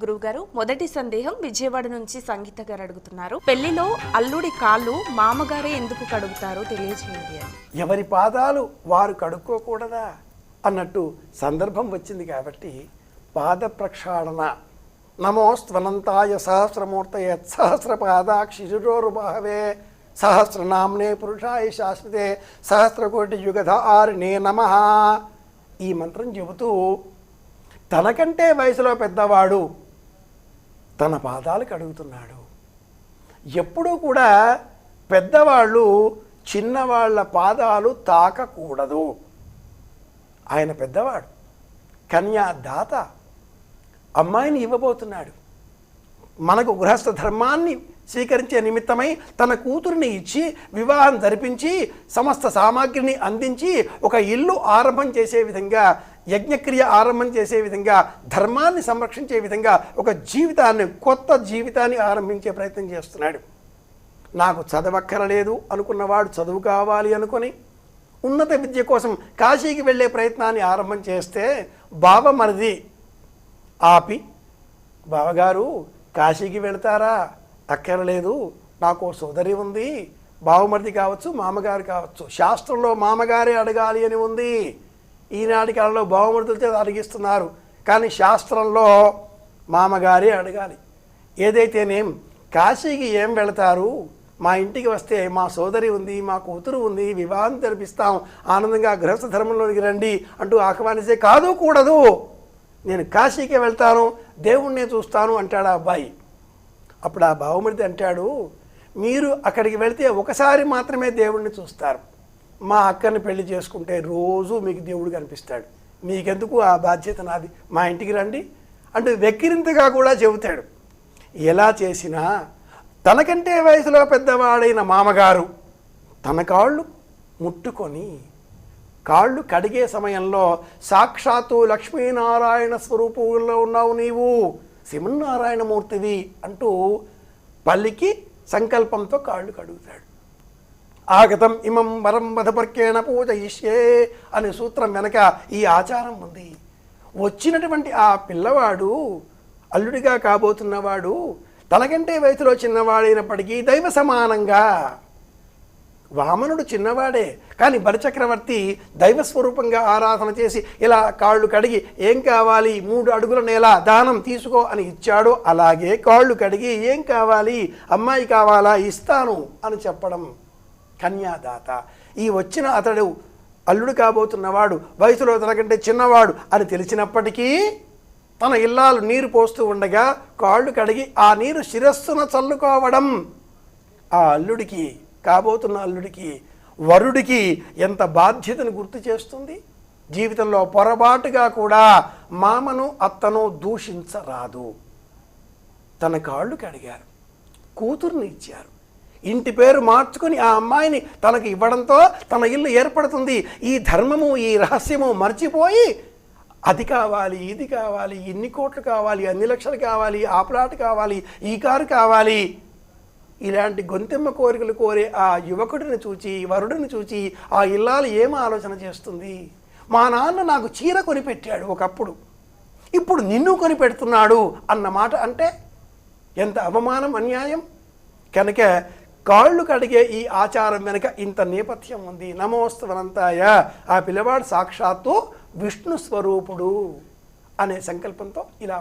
గురువుగారు మొదటి సందేహం విజయవాడ నుంచి సంగీత గారు అడుగుతున్నారు. పెళ్ళిలో అల్లుడి కాళ్ళు మామగారే ఎందుకు కడుగుతారో తెలియజేయండి ఎవరి పాదాలు వారు కడుక్కోకూడదా అన్నట్టు సందర్భం వచ్చింది కాబట్టి పాద ప్రక్షాళన. నమోస్త్వనంతాయ సహస్రమూర్తయ సహస్రపాదాక్షిశిరోరుబాహవే సహస్రనామ్నే పురుషాయ శాశ్వతే. సహస్రకోటి ఆరునే నమ. ఈ మంత్రం చెబుతూ తనకంటే వయసులో పెద్దవాడు తన పాదాలు కడుగుతున్నాడు ఎప్పుడూ కూడా పెద్దవాళ్ళు చిన్నవాళ్ళ పాదాలు తాకకూడదు. ఆయన పెద్దవాడు కన్యా దాత అమ్మాయిని ఇవ్వబోతున్నాడు. మనకు గృహస్థ ధర్మాన్ని స్వీకరించే నిమిత్తమై తన కూతురిని ఇచ్చి వివాహం జరిపించి సమస్త సామాగ్రిని అందించి ఒక ఇల్లు ఆరంభం చేసే విధంగా యజ్ఞక్రియ ఆరంభం చేసే విధంగా ధర్మాన్ని సంరక్షించే విధంగా ఒక జీవితాన్ని కొత్త జీవితాన్ని ఆరంభించే ప్రయత్నం చేస్తున్నాడు. నాకు చదవక్కరలేదు అనుకున్నవాడు చదువు కావాలి అనుకొని ఉన్నత విద్య కోసం కాశీకి వెళ్ళే ప్రయత్నాన్ని ఆరంభం చేస్తే బావమరిది ఆపి బావగారు కాశీకి వెళ్తారా? అక్కరలేదు నాకు ఓ సోదరి ఉంది బావమరిది కావచ్చు మామగారు కావచ్చు శాస్త్రంలో మామగారే అడగాలి అని ఉంది ఈనాటి కాలంలో బావమరిదులతో అడిగిస్తున్నారు. కానీ శాస్త్రంలో మామగారే అడగాలి. ఏదైతేనేం కాశీకి ఏం వెళతారు? మా ఇంటికి వస్తే మా సోదరి ఉంది మా కూతురు ఉంది వివాహం జరిపిస్తాం ఆనందంగా గృహస్థ ధర్మంలోనికి రండి అంటూ ఆహ్వానిస్తే కాదు కూడదు. నేను కాశీకి వెళ్తాను దేవుణ్ణే చూస్తాను అంటాడు ఆ అబ్బాయి. అప్పుడు ఆ బావమరిది అంటాడు మీరు అక్కడికి వెళితే ఒకసారి మాత్రమే దేవుణ్ణి చూస్తారు. మా అక్కని పెళ్ళి చేసుకుంటే రోజు మీకు దేవుడు కనిపిస్తాడు. మీకెందుకు ఆ బాధ్యత నాది? మా ఇంటికి రండి అంటూ వెక్కిరింతగా కూడా చెబుతాడు. ఎలా చేసినా తనకంటే వయసులో పెద్దవాడైన మామగారు తన కాళ్ళు ముట్టుకొని కాళ్ళు కడిగే సమయంలో సాక్షాత్తు లక్ష్మీనారాయణ స్వరూపంలో ఉన్నావు నీవు సింహనారాయణమూర్తివి అంటూ పల్లికి సంకల్పంతో కాళ్ళు కడుగుతాడు. ఆగతం ఇమం వరం వధపర్కేణ పూజయిష్యే అనే సూత్రం వెనక ఈ ఆచారం ఉంది. వచ్చినటువంటి ఆ పిల్లవాడు అల్లుడిగా కాబోతున్నవాడు తనకంటే వయసులో చిన్నవాడైనప్పటికీ దైవ సమానంగా వామనుడు చిన్నవాడే. కానీ బలిచక్రవర్తి దైవస్వరూపంగా ఆరాధన చేసి ఇలా కాళ్ళు కడిగి ఏం కావాలి? మూడు అడుగుల నేల దానం తీసుకో అని ఇచ్చాడో అలాగే కాళ్ళు కడిగి ఏం కావాలి? అమ్మాయి కావాలా? ఇస్తాను అని చెప్పడం. కన్యాదాత. ఈ వచ్చిన అతడు అల్లుడు కాబోతున్నవాడు వయసులో తనకంటే చిన్నవాడు అని తెలిసినప్పటికీ తన ఇల్లాలు నీరు పోస్తూ ఉండగా కాళ్ళు కడిగి ఆ నీరు శిరస్సున చల్లుకోవడం ఆ అల్లుడికి కాబోతున్న అల్లుడికి వరుడికి ఎంత బాధ్యతను గుర్తు చేస్తుంది? జీవితంలో పొరపాటుగా కూడా మామను అత్తను దూషించరాదు. తన కాళ్ళు కడిగారు కూతుర్ని ఇచ్చారు. ఇంటి పేరు మార్చుకుని ఆ అమ్మాయిని తనకు ఇవ్వడంతో తన ఇల్లు ఏర్పడుతుంది. ఈ ధర్మము ఈ రహస్యము మర్చిపోయి అది కావాలి ఇది కావాలి ఇన్ని కోట్లు కావాలి అన్ని లక్షలు కావాలి ఆ ప్లాట్ కావాలి ఈ కారు కావాలి. ఇలాంటి గొంతెమ్మ కోరికలు కోరే ఆ యువకుడిని చూచి వరుడిని చూచి ఆ ఇల్లాలు ఏం ఆలోచన చేస్తుంది? మా నాన్న నాకు చీర కొనిపెట్టాడు ఒకప్పుడు. ఇప్పుడు నిన్ను కొనిపెడుతున్నాడు అన్న మాట అంటే ఎంత అవమానం అన్యాయం? కనుక కాళ్ళు కడిగే ఈ ఆచారం వెనుక ఇంత నేపథ్యం ఉంది. నమోస్తవనంతాయ. ఆ పిల్లవాడు సాక్షాత్తు విష్ణు స్వరూపుడు అనే సంకల్పంతో ఇలా